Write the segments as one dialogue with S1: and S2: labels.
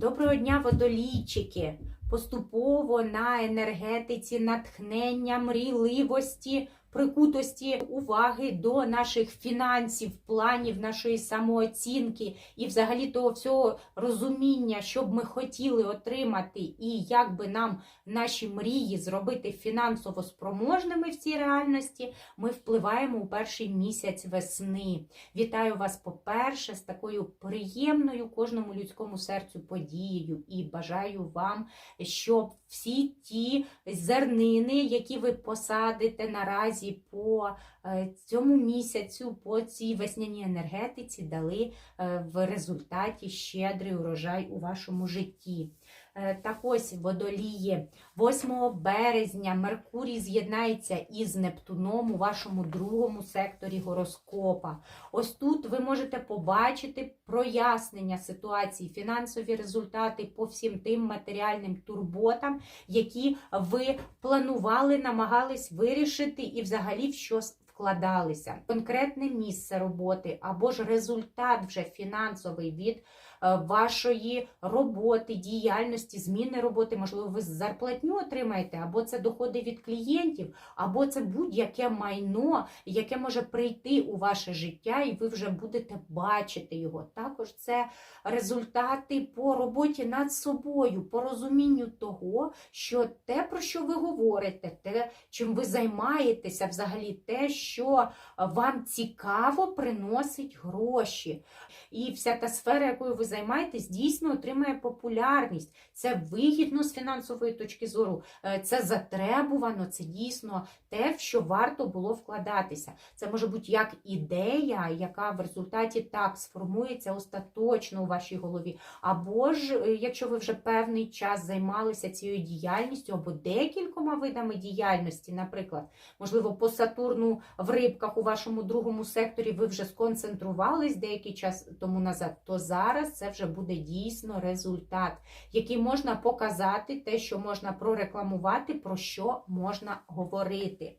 S1: Доброго дня, водолійчики! Поступово на енергетиці, натхнення, мрійливості, прикутості уваги до наших фінансів, планів, нашої самооцінки і взагалі того всього розуміння, що б ми хотіли отримати, і як би нам наші мрії зробити фінансово спроможними в цій реальності, ми впливаємо у перший місяць весни. Вітаю вас, по-перше, з такою приємною кожному людському серцю подією і бажаю вам, щоб всі ті зернини, які ви посадите наразі по е, цьому місяцю, по цій весняній енергетиці, дали е, в результаті щедрий урожай у вашому житті. Е, Так ось водолії 8 березня Меркурій з'єднається із Нептуном у вашому другому секторі гороскопа. Ось тут ви можете побачити прояснення ситуації, фінансові результати по всім тим матеріальним турботам, які ви планували, намагались вирішити і взагалі в щось вкладалися. Конкретне місце роботи або ж результат вже фінансовий від вашої роботи, діяльності, зміни роботи, можливо, ви зарплатню отримаєте, або це доходи від клієнтів, або це будь-яке майно, яке може прийти у ваше життя, і ви вже будете бачити його. Також це результати по роботі над собою, по розумінню того, що те, про що ви говорите, те, чим ви займаєтеся, взагалі те, що вам цікаво, приносить гроші. І вся та сфера, якою ви займаєтесь, дійсно отримає популярність. Це вигідно з фінансової точки зору, е, це затребувано, це дійсно те, в що варто було вкладатися. Це може бути як ідея, яка в результаті так сформується остаточно у вашій голові. Або ж, е, якщо ви вже певний час займалися цією діяльністю, або декількома видами діяльності, наприклад, можливо, по Сатурну в рибках у вашому другому секторі ви вже сконцентрувались деякий час тому назад, то зараз це вже буде дійсно результат, який можна показати, те, що можна прорекламувати, про що можна говорити.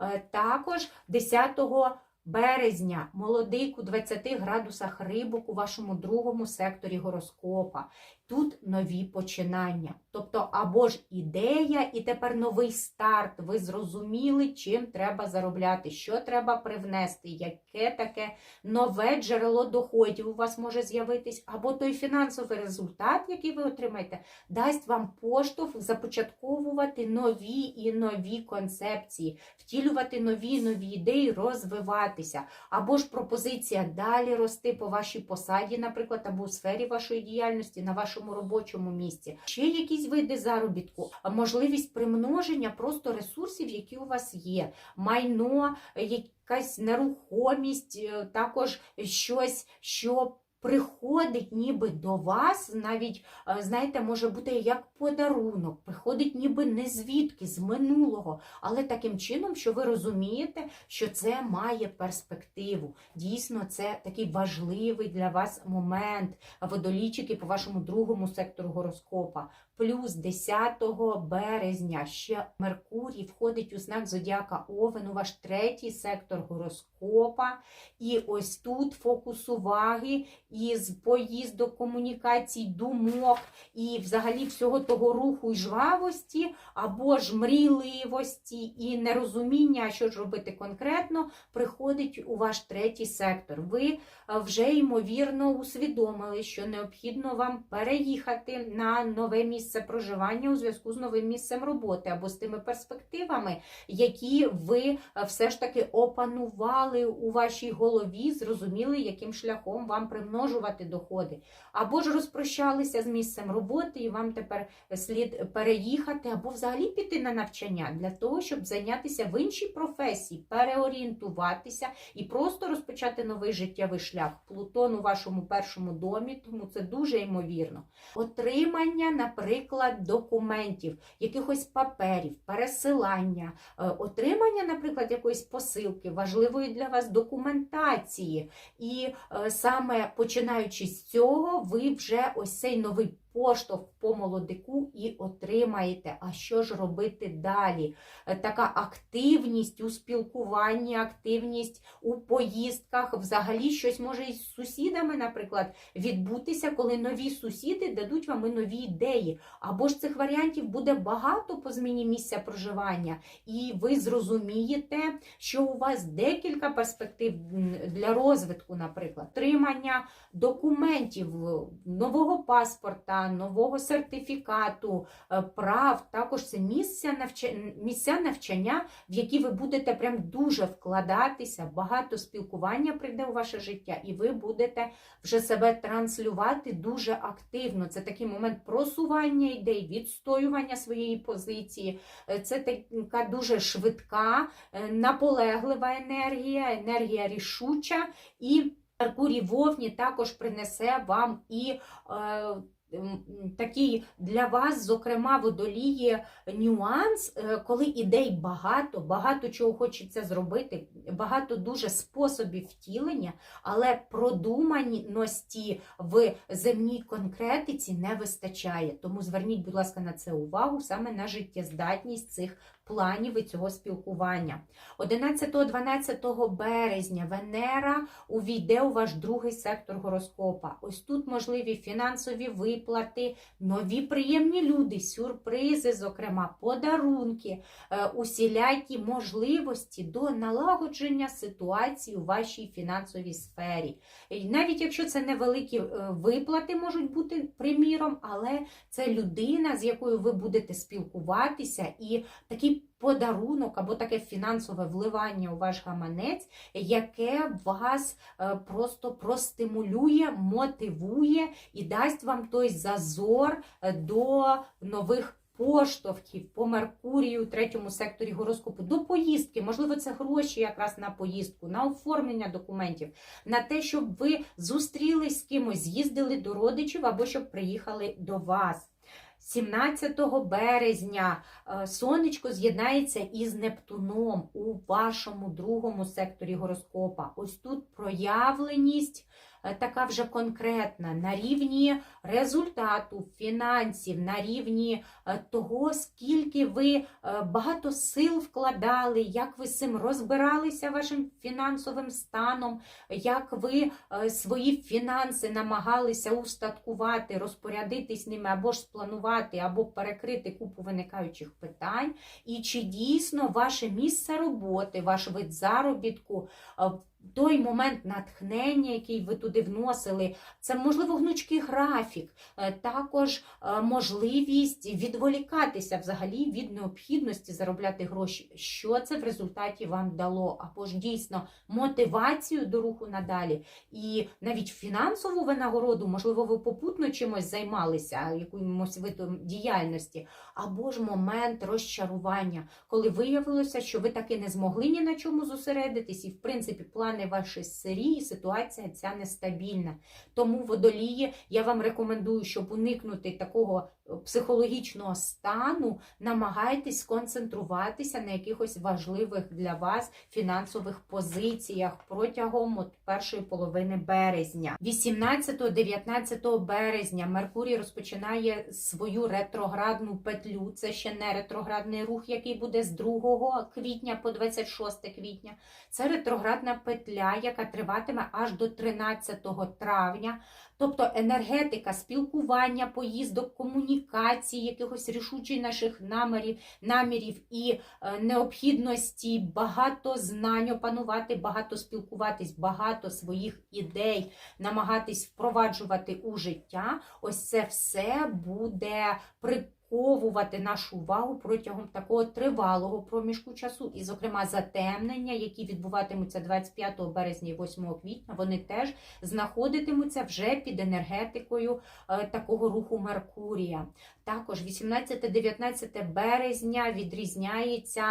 S1: Е, Також 10 березня молодик у 20 градусах рибок у вашому другому секторі гороскопа. Тут нові починання. Тобто, або ж ідея, і тепер новий старт. Ви зрозуміли, чим треба заробляти, що треба привнести, яке таке нове джерело доходів у вас може з'явитись, або той фінансовий результат, який ви отримаєте, дасть вам поштовх започатковувати нові і нові концепції, втілювати нові нові ідеї, розвиватися, або ж пропозиція далі рости по вашій посаді, наприклад, або у сфері вашої діяльності, на вашому робочому місці. Ще якісь види заробітку, можливість примноження просто ресурсів, які у вас є, майно, якась нерухомість, е, також щось, що приходить ніби до вас, навіть, е, знаєте, може бути як подарунок, приходить ніби не звідки, з минулого, але таким чином, що ви розумієте, що це має перспективу. Дійсно, це такий важливий для вас момент. Водолічики по вашому другому сектору гороскопа. Плюс 10 березня ще Меркурій входить у знак Зодіака Овен, у ваш третій сектор гороскопа. І ось тут фокус уваги із поїздок, комунікацій, думок і взагалі всього того руху і жвавості, або ж мрійливості і нерозуміння, що ж робити конкретно, приходить у ваш третій сектор. Ви е, вже ймовірно усвідомили, що необхідно вам переїхати на нове місце проживання у зв'язку з новим місцем роботи або з тими перспективами, які ви е, все ж таки опанували у вашій голові, зрозуміли, яким шляхом вам примножувати доходи. Або ж розпрощалися з місцем роботи, і вам тепер слід переїхати, або взагалі піти на навчання для того, щоб зайнятися в іншій професії, переорієнтуватися і просто розпочати новий життєвий шлях. Плутон у вашому першому домі, тому це дуже ймовірно. Отримання, наприклад, документів, якихось паперів, пересилання, е, отримання, наприклад, якоїсь посилки, важливої для вас документації. І е, саме починаючи з цього, ви вже ось цей новий поштовх по молодику і отримаєте. А що ж робити далі? Е, Така активність у спілкуванні, активність у поїздках, взагалі щось може із сусідами, наприклад, відбутися, коли нові сусіди дадуть вам і нові ідеї. Або ж цих варіантів буде багато по зміні місця проживання, і ви зрозумієте, що у вас декілька перспектив для розвитку, наприклад, отримання документів, нового паспорта, нового сертифікату, е, прав. Також це місця навчання, місця навчання, в які ви будете прям дуже вкладатися, багато спілкування прийде у ваше життя, і ви будете вже себе транслювати дуже активно. Це такий момент просування ідей, відстоювання своєї позиції. Е, Це така дуже швидка, е, наполеглива енергія, енергія рішуча і. Меркурій Вовні також принесе вам і е, такий для вас, зокрема, водоліє нюанс, е, коли ідей багато, багато чого хочеться зробити, багато дуже способів втілення, але продуманості в земній конкретиці не вистачає. Тому зверніть, будь ласка, на це увагу саме на життєздатність цих планів і цього спілкування. 11-12 березня Венера увійде у ваш другий сектор гороскопа. Ось тут можливі фінансові виплати, нові приємні люди, сюрпризи, зокрема, подарунки, е, усілякі можливості до налагодження ситуації у вашій фінансовій сфері. Навіть якщо це невеликі е, виплати можуть бути приміром, але це людина, з якою ви будете спілкуватися, і такий подарунок або таке фінансове вливання у ваш гаманець, яке вас е, просто простимулює, мотивує і дасть вам той зазор е, до нових. Поштовхів по Меркурію, третьому секторі гороскопу, до поїздки, можливо, це гроші якраз на поїздку, на оформлення документів, на те, щоб ви зустрілись з кимось, з'їздили до родичів або щоб приїхали до вас. 17 березня е, сонечко з'єднається із Нептуном у вашому другому секторі гороскопа. Ось тут проявленість така вже конкретна на рівні результату, фінансів, на рівні е, того, скільки ви е, багато сил вкладали, як ви з цим розбиралися вашим фінансовим станом, як ви е, свої фінанси намагалися устаткувати, розпорядитись ними або ж спланувати, або перекрити купу виникаючих питань, і чи дійсно ваше місце роботи, ваш вид заробітку. Той момент натхнення, який ви туди вносили, це можливо гнучкий графік, е, також е, можливість відволікатися взагалі від необхідності заробляти гроші. Що це в результаті вам дало? Або ж дійсно мотивацію до руху надалі, і навіть фінансову винагороду, можливо, ви попутно чимось займалися, якимось видом діяльності, або ж момент розчарування, коли виявилося, що ви таки не змогли ні на чому зосередитись, і в принципі плани ваші сирі, і ситуація ця нестабільна. Тому водолії я вам рекомендую, щоб уникнути такого психологічного стану, намагайтесь сконцентруватися на якихось важливих для вас фінансових позиціях протягом от першої половини березня. 18-19 березня Меркурій розпочинає свою ретроградну петлю. Це ще не ретроградний рух, який буде з 2 квітня по 26 квітня. Це ретроградна петля, яка триватиме аж до 13 травня. Тобто енергетика, спілкування, поїздок, комунікації, якихось рішучих наших намірів, намірів і е, необхідності багато знань опанувати, багато спілкуватись, багато своїх ідей, намагатись впроваджувати у життя. Ось це все буде приковувати нашу увагу протягом такого тривалого проміжку часу. І, зокрема, затемнення, які відбуватимуться 25 березня і 8 квітня, вони теж знаходитимуться вже під енергетикою е, такого руху Меркурія. Також 18-19 березня відрізняється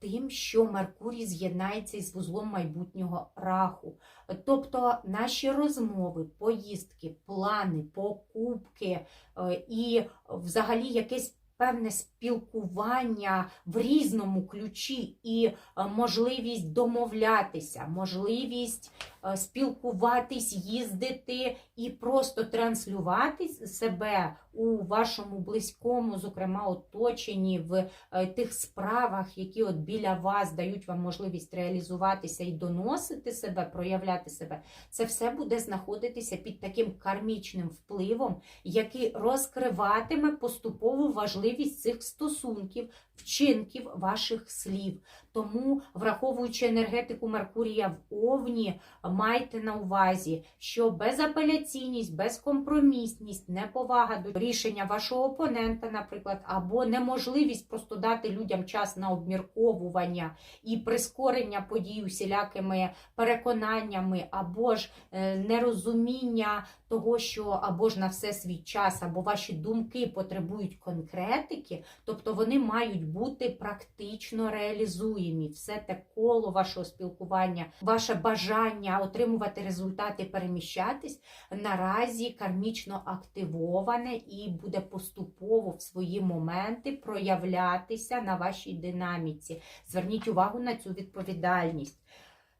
S1: тим, що Меркурій з'єднається із вузлом майбутнього раху. Тобто наші розмови, поїздки, плани, покупки е, і взагалі якесь певне спілкування в різному ключі і е, можливість домовлятися, можливість е, спілкуватись, їздити і просто транслювати себе у вашому близькому, зокрема, оточенні, в е, тих справах, які от біля вас дають вам можливість реалізуватися і доносити себе, проявляти себе, це все буде знаходитися під таким кармічним впливом, який розкриватиме поступову важливість цих стосунків, вчинків ваших слів. Тому, враховуючи енергетику Меркурія в Овні, майте на увазі, що безапеляційність, безкомпромісність, неповага до рішення вашого опонента, наприклад, або неможливість просто дати людям час на обмірковування і прискорення подій усілякими переконаннями, або ж е, нерозуміння того, що або ж на все свій час, або ваші думки потребують конкретики, тобто вони мають бути практично реалізуємі. Все те коло вашого спілкування, ваше бажання отримувати результати, переміщатись наразі кармічно активоване і буде поступово в свої моменти проявлятися на вашій динаміці. Зверніть увагу на цю відповідальність.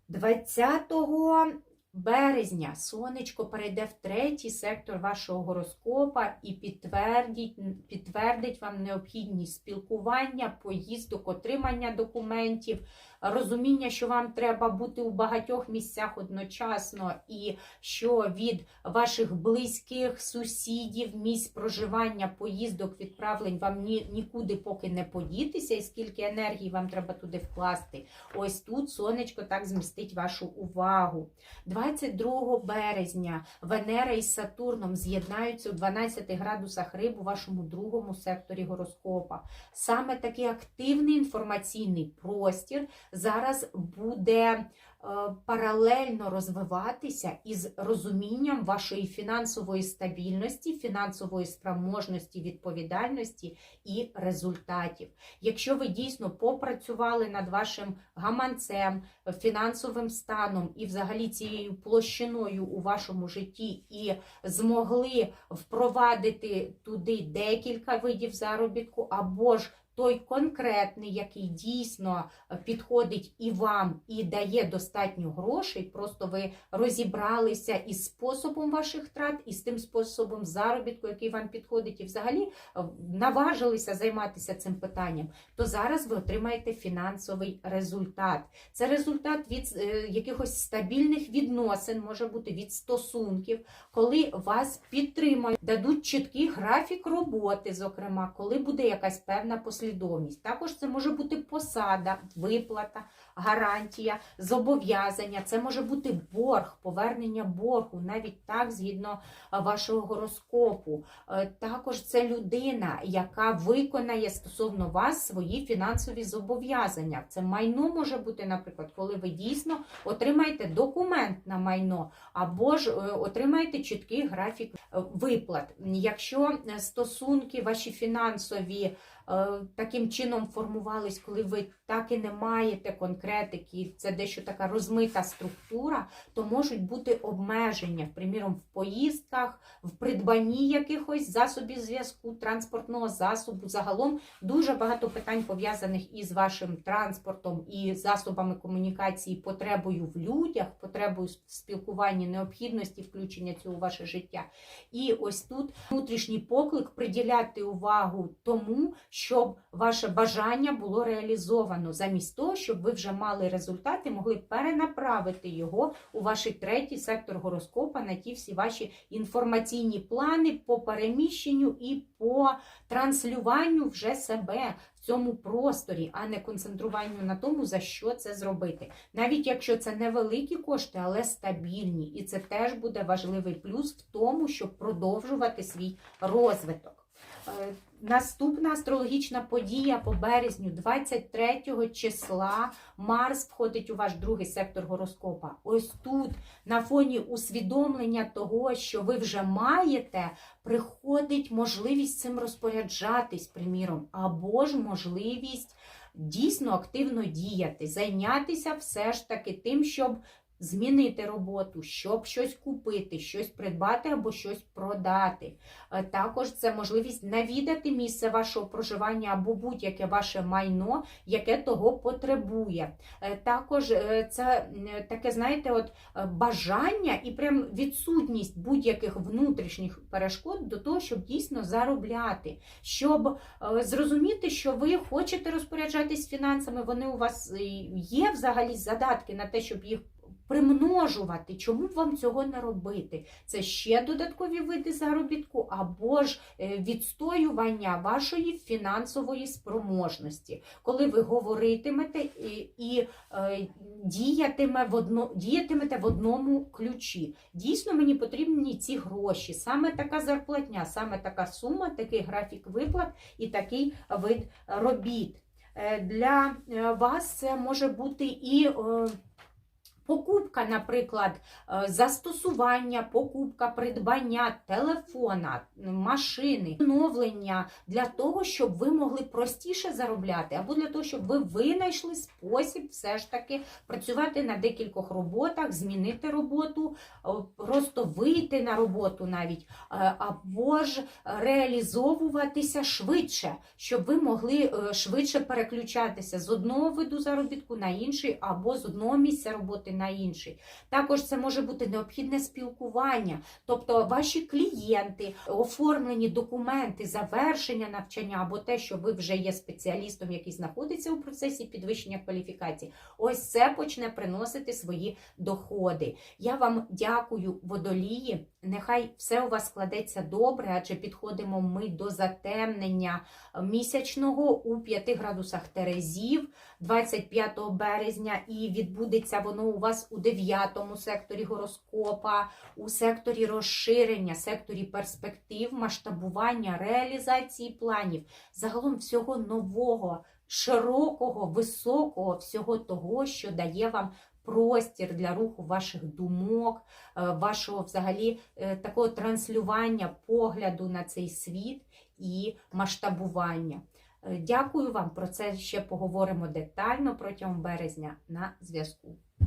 S1: 20 березня сонечко перейде в третій сектор вашого гороскопа і підтвердить, підтвердить вам необхідність спілкування, поїздок, отримання документів, розуміння, що вам треба бути у багатьох місцях одночасно, і що від ваших близьких сусідів, місць проживання, поїздок, відправлень вам ні, нікуди поки не подітися, і скільки енергії вам треба туди вкласти. Ось тут сонечко так змістить вашу увагу. 22 березня Венера із Сатурном з'єднаються у 12 градусах риб у вашому другому секторі гороскопа. Саме такий активний інформаційний простір зараз буде е, паралельно розвиватися із розумінням вашої фінансової стабільності, фінансової спроможності, відповідальності і результатів. Якщо ви дійсно попрацювали над вашим гаманцем, фінансовим станом і взагалі цією площиною у вашому житті, і змогли впровадити туди декілька видів заробітку, або ж той конкретний, який дійсно е, підходить і вам, і дає достатньо грошей, просто ви розібралися із способом ваших трат, і з тим способом заробітку, який вам підходить, і взагалі е, наважилися займатися цим питанням, то зараз ви отримаєте фінансовий результат. Це результат від е, якихось стабільних відносин, може бути від стосунків, коли вас підтримають, дадуть чіткий графік роботи, зокрема, коли буде якась певна послідовність послідовність. Також це може бути посада, виплата, гарантія, зобов'язання. Це може бути борг, повернення боргу, навіть так, згідно вашого гороскопу. Е, також це людина, яка виконає стосовно вас свої фінансові зобов'язання. Це майно може бути, наприклад, коли ви дійсно отримаєте документ на майно, або ж е, отримаєте чіткий графік е, виплат. Якщо стосунки ваші фінансові, таким чином формувались, коли ви так і не маєте конкретики, це дещо така розмита структура, то можуть бути обмеження, приміром, в поїздках, в придбанні якихось засобів зв'язку, транспортного засобу. Загалом дуже багато питань пов'язаних із вашим транспортом і засобами комунікації, потребою в людях, потребою в спілкуванні, необхідності включення цього у ваше життя. І ось тут внутрішній поклик приділяти увагу тому, щоб ваше бажання було реалізовано, замість того, щоб ви вже мали результати, могли перенаправити його у ваш третій сектор гороскопа на ті всі ваші інформаційні плани по переміщенню і по транслюванню вже себе в цьому просторі, а не концентруванню на тому, за що це зробити. Навіть якщо це невеликі кошти, але стабільні. І це теж буде важливий плюс в тому, щоб продовжувати свій розвиток. Е, Наступна астрологічна подія по березню, 23 числа, Марс входить у ваш другий сектор гороскопа. Ось тут, на фоні усвідомлення того, що ви вже маєте, приходить можливість цим розпоряджатись, приміром, або ж можливість дійсно активно діяти, зайнятися все ж таки тим, щоб змінити роботу, щоб щось купити, щось придбати або щось продати. Е, Також це можливість навідати місце вашого проживання або будь-яке ваше майно, яке того потребує. Е, Також е, це таке, знаєте, от бажання і прям відсутність будь-яких внутрішніх перешкод до того, щоб дійсно заробляти, щоб зрозуміти, що ви хочете розпоряджатись фінансами, вони у вас є взагалі задатки на те, щоб їх примножувати. Чому б вам цього не робити? Це ще додаткові види заробітку або ж е, відстоювання вашої фінансової спроможності, коли ви говоритимете і, і е, діятиме в одно, діятимете в одному ключі. Дійсно, мені потрібні ці гроші, саме така зарплатня, саме така сума, такий графік виплат і такий вид робіт. Е, Для е, вас це може бути і е, покупка, наприклад, е, застосування, покупка, придбання телефона, машини, оновлення для того, щоб ви могли простіше заробляти, або для того, щоб ви винайшли спосіб все ж таки працювати на декількох роботах, змінити роботу, просто вийти на роботу навіть, е, або ж реалізовуватися швидше, щоб ви могли е, швидше переключатися з одного виду заробітку на інший, або з одного місця роботи на інший. Також це може бути необхідне спілкування, тобто ваші клієнти, оформлені документи, завершення навчання або те, що ви вже є спеціалістом, який знаходиться у процесі підвищення кваліфікації. Ось це почне приносити свої доходи. Я вам дякую, водолії. Нехай все у вас складеться добре, адже підходимо ми до затемнення місячного у 5 градусах Терезів 25 березня, і відбудеться воно у вас у 9 секторі гороскопа, у секторі розширення, секторі перспектив, масштабування, реалізації планів, загалом всього нового, широкого, високого, всього того, що дає вам простір для руху ваших думок, е, вашого взагалі е, такого транслювання погляду на цей світ і масштабування. Е, Дякую вам. Про це ще поговоримо детально протягом березня на зв'язку.